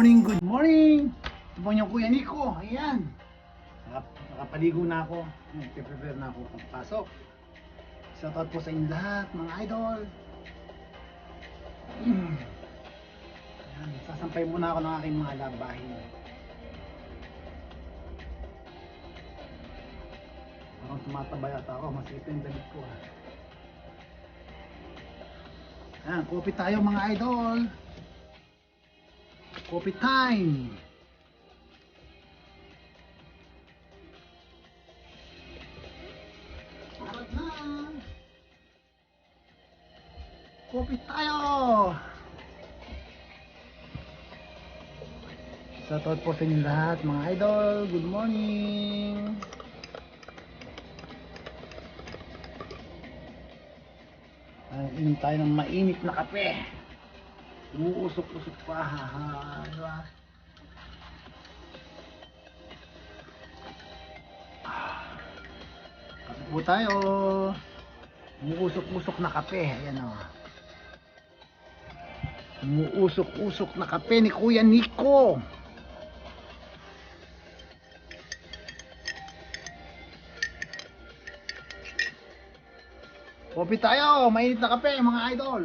morning, good morning! Ito po yung Kuya Nico, ayan. Nakap- Nakapaligo na ako, nagpe-prepare na ako pagpasok. Shoutout po sa inyo lahat, mga idol. Mm. Ayan, sasampay muna ako ng aking mga labahin. Parang tumataba yata ako, masikip yung damit ko ah. Ayan, coffee tayo mga idol. Coffee time! Harap na! Coffee tayo! Shoutout po sa inyo lahat mga idol. Good morning! Inom tayo ng mainit na kape. Umuusok-usok pa. Ha, ha, di ba? Ah. Kape po tayo. Umuusok-usok na kape. Ayan o. Umuusok-usok na kape ni Kuya Nico. Kopi tayo, mainit na kape mga idol.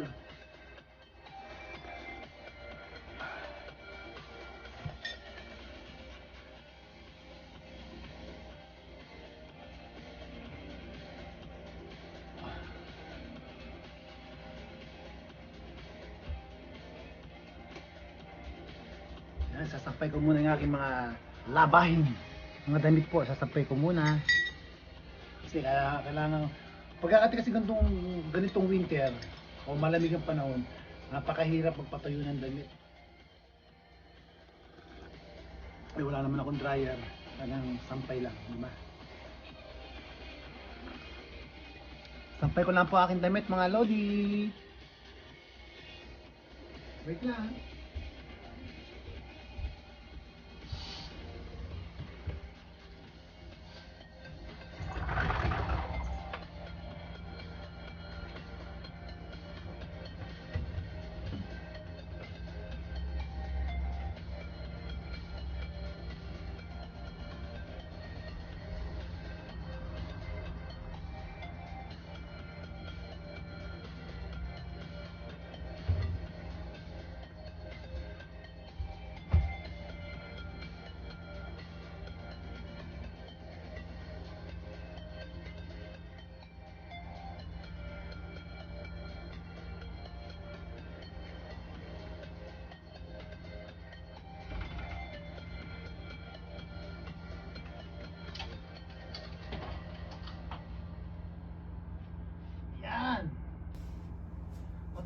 Sasampay ko muna yung aking mga labahin. Mga damit po, sasampay ko muna. Kasi kaya kailangan, pagkakati kasi ganitong, ganitong winter, o malamig ang panahon, napakahirap magpatayo ng damit. Eh, wala naman akong dryer. Talagang sampay lang, di ba? Sampay ko lang po aking damit, mga lodi. Wait lang.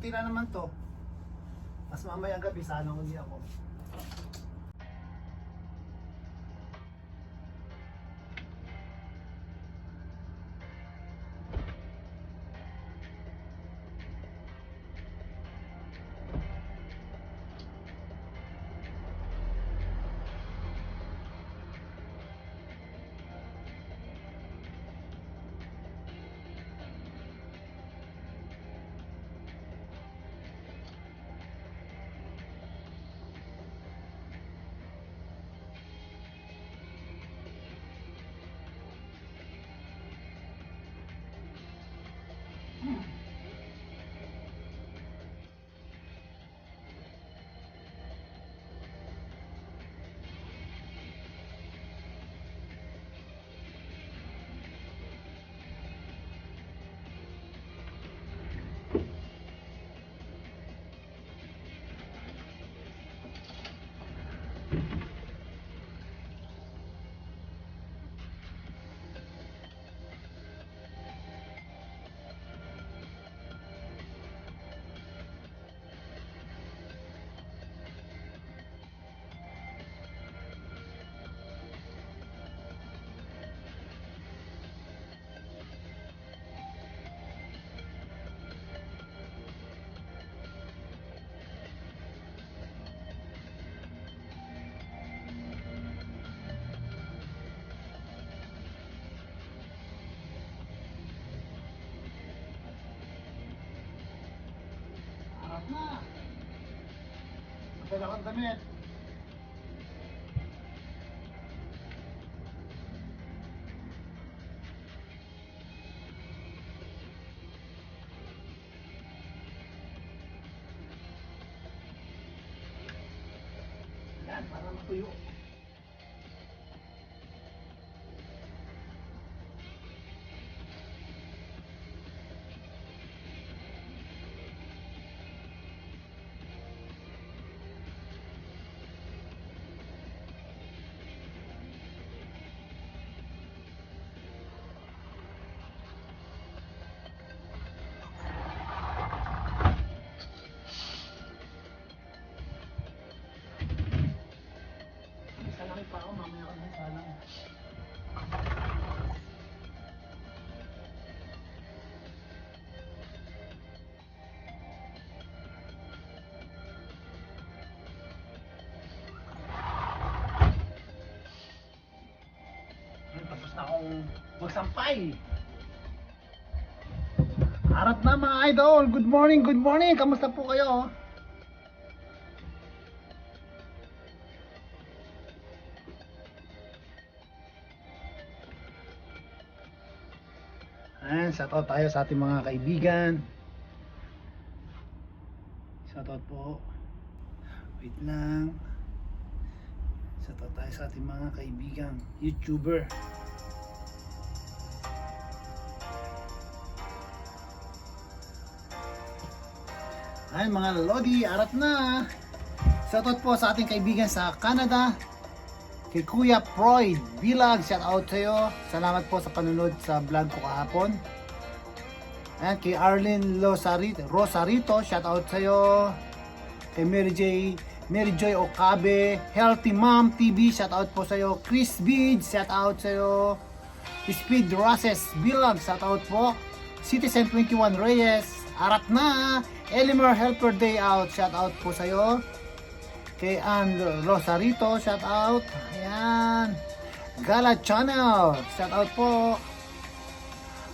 Kunti na naman to. Mas mamayang gabi sana uli ako. dalawang damit. Yan, para matuyo. Magsampay. Harap na mga idol. Good morning, good morning. Kamusta po kayo? Ayan, shoutout tayo sa ating mga kaibigan. Shoutout po. Wait lang. Shoutout tayo sa ating mga kaibigan, YouTuber. Ay mga Lodi, arat na. Shoutout po sa ating kaibigan sa Canada. Kay Kuya Proyd Bilag, shout out sa iyo. Salamat po sa panunod sa vlog ko kahapon. Ayan, kay Arlene Rosarito, Rosarito shout out sa iyo. Kay Mary J, Mary Joy Okabe, Healthy Mom TV, shout out po sa iyo. Chris Beads, shout out sa iyo. Speed Roses Bilag, shout out po. Citizen 21 Reyes, arat na. Elimar Helper Day Out, shout out po sa iyo kay Ann Rosarito, shout out. Ayan. Gala Channel, shout out po.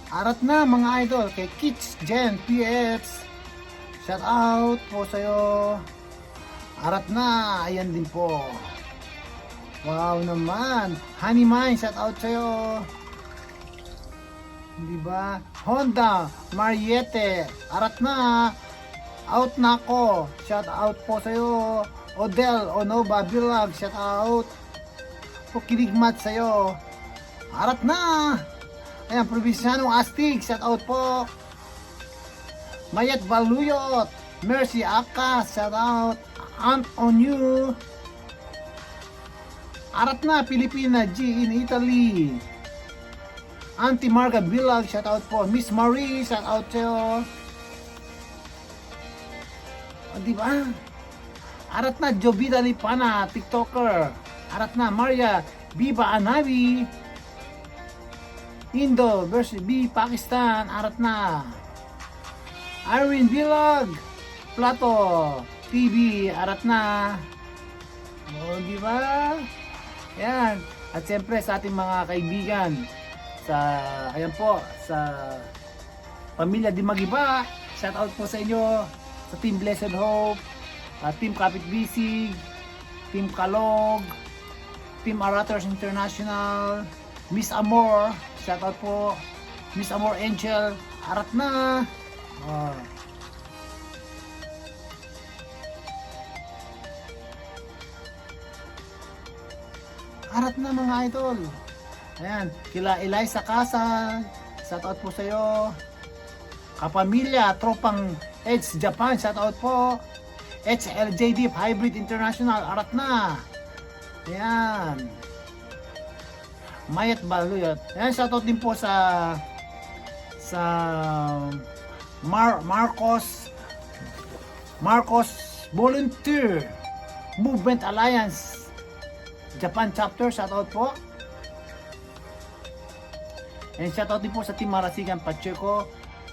Arat na mga idol kay Kids Gen PX. Shout out po sa iyo. Arat na, ayan din po. Wow naman. Honey Mine, shout out sa iyo. Di ba? Honda, Mariette, arat na. Out na ako. Shout out po sa iyo. Odell Onoba Bilag, shout out. Po kiligmat sa iyo. Arat na. Ayan, Provincianong Astig, shout out po. Mayat Baluyot, Mercy Akas, shout out. Aunt on you. Arat na, Pilipina G in Italy. Auntie Marga Bilag, shout out po. Miss Marie, shout out sa'yo. O, di ba? Arat na, Jovita Lipana, TikToker. Arat na, Maria Biba Anabi. Indo versus B, Pakistan. Arat na. Irene Bilag. Plato. TV. Arat na. O, di ba? Yan. At siyempre sa ating mga kaibigan sa ayan po sa pamilya di magiba shout out po sa inyo sa Team Blessed Hope uh, Team Kapit Bisig Team Kalog Team Arators International Miss Amor shout out po Miss Amor Angel arat na oh. Arat na mga idol. Ayan, kila Eliza Casa, shout out po sa iyo. Kapamilya, tropang Edge Japan, shout out po. HLJ Deep Hybrid International, arat na. Ayan. Mayat Baluyot. Ayan, shout out din po sa sa Mar Marcos Marcos Volunteer Movement Alliance Japan chapter, shout out po. And shoutout din po sa Team Marasigan Pacheco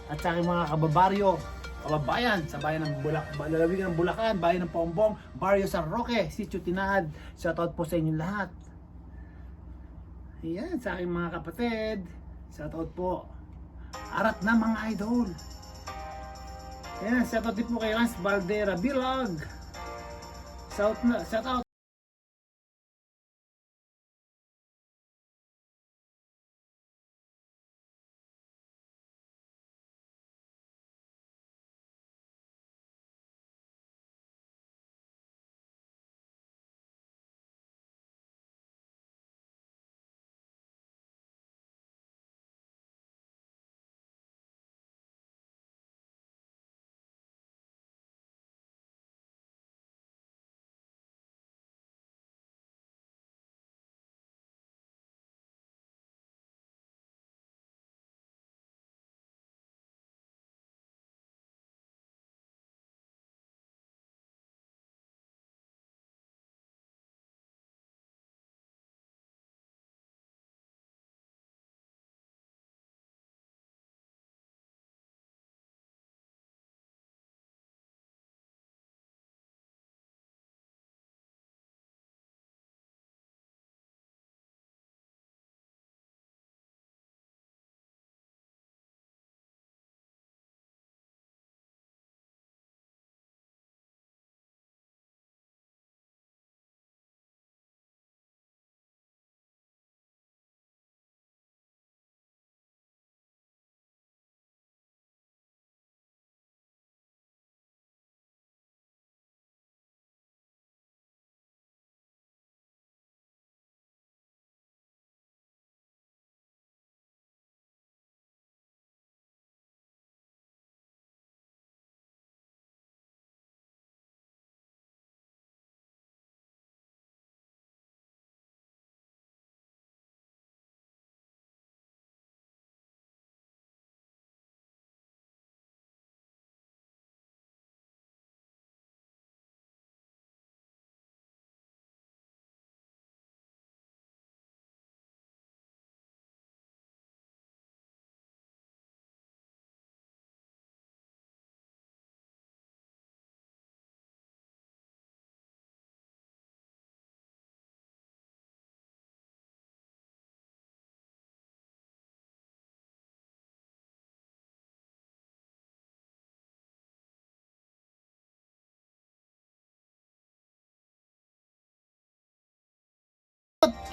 at sa aking mga kababaryo, kababayan sa bayan ng Bulak, lalawigan ng Bulacan, bayan ng Paumbong, Barrio San Roque, Sitio Tinaad. Shoutout po sa inyo lahat. Ayan, sa aking mga kapatid, shoutout po. Arat na mga idol. Ayan, shoutout din po kay Rans Valdera Bilag. Shout na, shoutout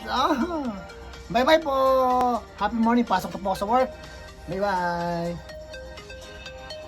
Ah. Bye-bye po. Happy morning. Pasok na po sa work. Bye-bye.